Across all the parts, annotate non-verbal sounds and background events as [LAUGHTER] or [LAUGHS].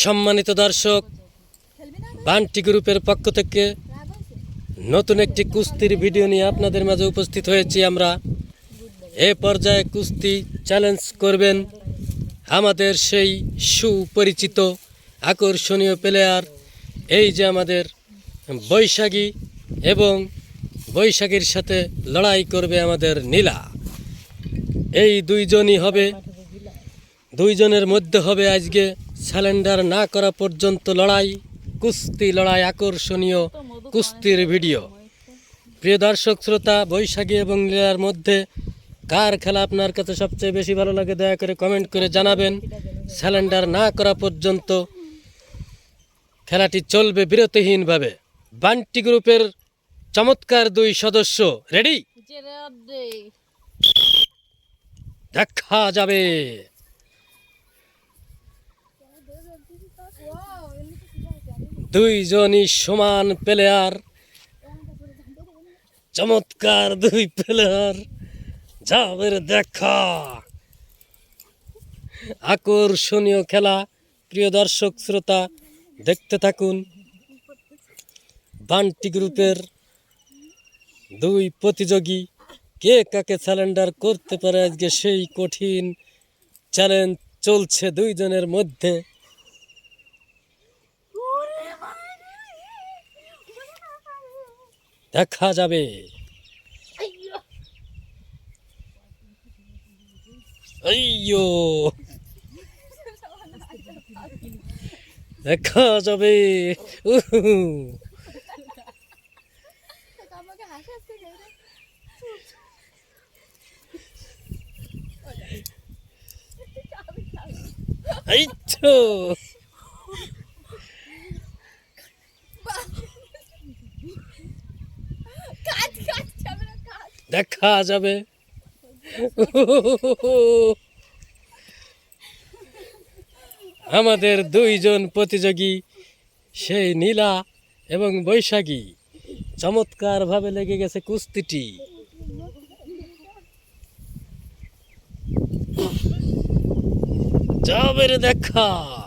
সম্মানিত দর্শক, বান্টি গ্রুপের পক্ষ থেকে নতুন একটি কুস্তির ভিডিও নিয়ে আপনাদের মাঝে উপস্থিত হয়েছি আমরা। এ পর্যায়ে কুস্তি চ্যালেঞ্জ করবেন আমাদের সেই সুপরিচিত, আকর্ষণীয় প্লেয়ার এই যে আমাদের বৈশাখী এবং বৈশাখীর সাথে লড়াই করবে আমাদের নীলা। এই দুইজনই হবে দুইজনের মধ্যে হবে আজকে স্যালেন্ডার না করা পর্যন্ত লড়াই। কুস্তি লড়াই আকর্ষণীয় কুস্তির ভিডিও। প্রিয় দর্শক শ্রোতা বৈশাখী এবং লীলার মধ্যে কার খেলা আপনার কাছে সবচেয়ে বেশি ভালো লাগে দয়া করে কমেন্ট করে জানাবেন। স্যালেন্ডার না করা পর্যন্ত খেলাটি চলবে বিরতিহীনভাবে। বান্টি গ্রুপের চমৎকার দুই সদস্য রেডি দেখা যাবে। দুইজনই সমান প্লেয়ার চমৎকার দুই প্লেয়ার যাবে দেখা। আকর্ষণীয় খেলা। প্রিয় দর্শক, শ্রোতা, দেখতে থাকুন। বান্টি গ্রুপের দুই প্রতিযোগী। কে কাকে স্যালেন্ডার করতে পারে আজকে সেই কঠিন চ্যালেঞ্জ চলছে দুইজনের মধ্যে। দেখা যাবে আইয়ো দেখা যাবে উহু। আমাকে হাসাচ্ছে কেন? দেখা যাবে। আমাদের দুইজন প্রতিযোগী সেই নীলা এবং বৈশাখী। চমৎকারভাবে লেগে গেছে কুস্তিটি। দেখা।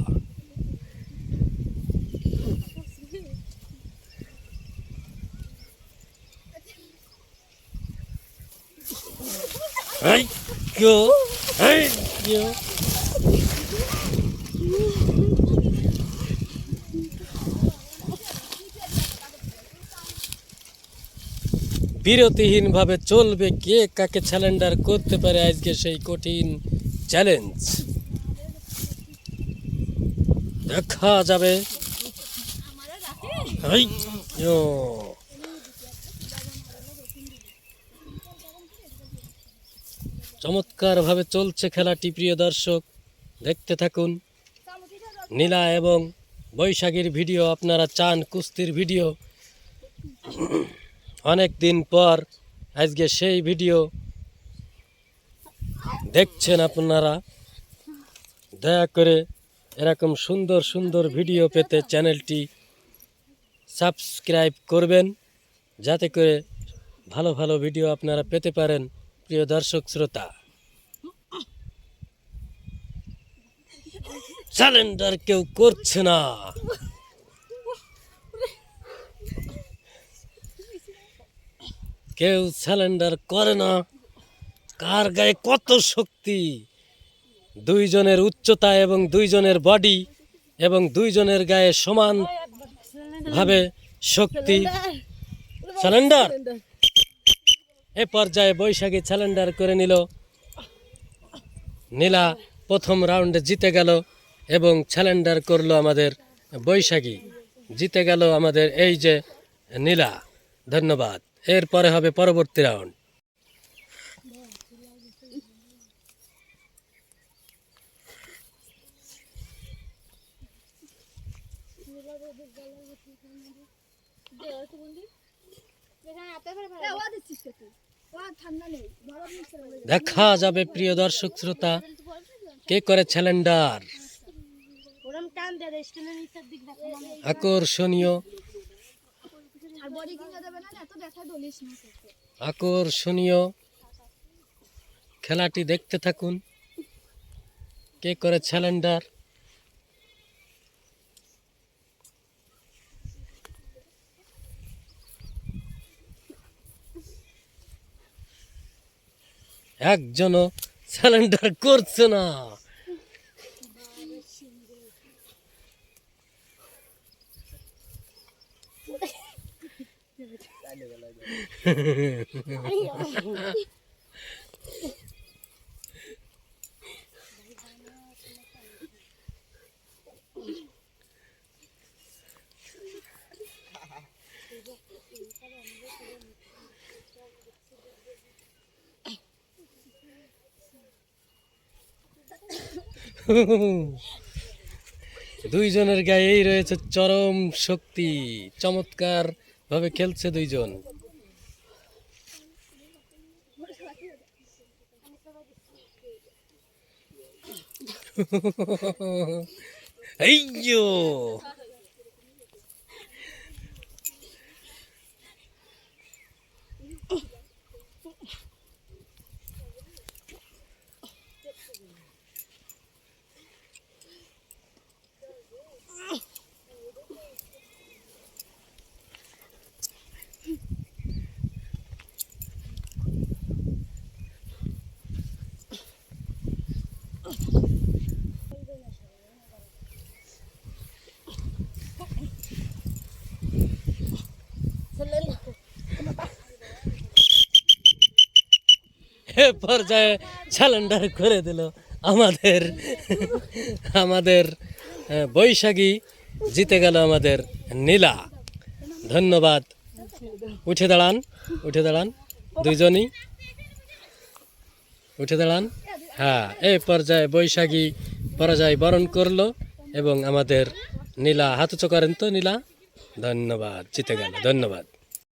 Ay, go, ay, go. বিরতিহীনভাবে চলবে কে কাকে স্যালেন্ডার করতে পারে আজকে সেই কঠিন চ্যালেঞ্জ দেখা যাবে এই, ও। চমৎকারভাবে চলছে খেলাটি, প্রিয় দর্শক। দেখতে থাকুন। নীলা এবং বৈশাখীর ভিডিও, আপনারা চান কুস্তির ভিডিও। অনেক দিন পর আজকে সেই ভিডিও দেখছেন আপনারা। দয়া করে এরকম সুন্দর সুন্দর ভিডিও পেতে চ্যানেলটি সাবস্ক্রাইব করবেন, যাতে করে ভালো ভালো ভিডিও আপনারা পেতে পারেন। প্রিয় দর্শক শ্রোতা স্যালেন্ডার কেউ করছে না। কেউ স্যালেন্ডার করে না। কার গায়ে কত শক্তি? দুইজনের উচ্চতা এবং দুইজনের বডি এবং দুইজনের গায়ে সমান ভাবে শক্তি স্যালেন্ডার এ পর্যায়ে বৈশাখী স্যালেন্ডার করে নিল। নীলা প্রথম রাউন্ডে জিতে গেল এবং স্যালেন্ডার করল আমাদের বৈশাখী। জিতে গেল আমাদের এই যে নীলা। ধন্যবাদ। এরপরে হবে পরবর্তী রাউন্ড এ, ওয়া দিচ্ছিস কে তুই? দেখা যাবে প্রিয় দর্শক শ্রোতা কে করে স্যালেন্ডার ওরম টান দে রে, স্টেনের নিচের দিক দেখো হয়। আকর্ষণীয়। আকর্ষণীয় খেলাটি দেখতে থাকুন কে করে স্যালেন্ডার একজনও স্যালেন্ডার করছে না। [LAUGHS] [LAUGHS] দুইজনের গায়েই রয়েছে চরম শক্তি। চমৎকার ভাবে খেলছে দুইজন। [LAUGHS] এইয়ো পর্যায়ে স্যালেন্ডার করে দিল। আমাদের আমাদের বৈশাখী জিতে গেল আমাদের নীলা। ধন্যবাদ। উঠে দাঁড়ান উঠে দাঁড়ান, দুইজনই। উঠে দাঁড়ান। হ্যাঁ এই পর্যায়ে বৈশাখী পরাজয় বরণ করল এবং আমাদের নীলা হাত করেন তো নীলা? ধন্যবাদ, জিতে গেল, ধন্যবাদ।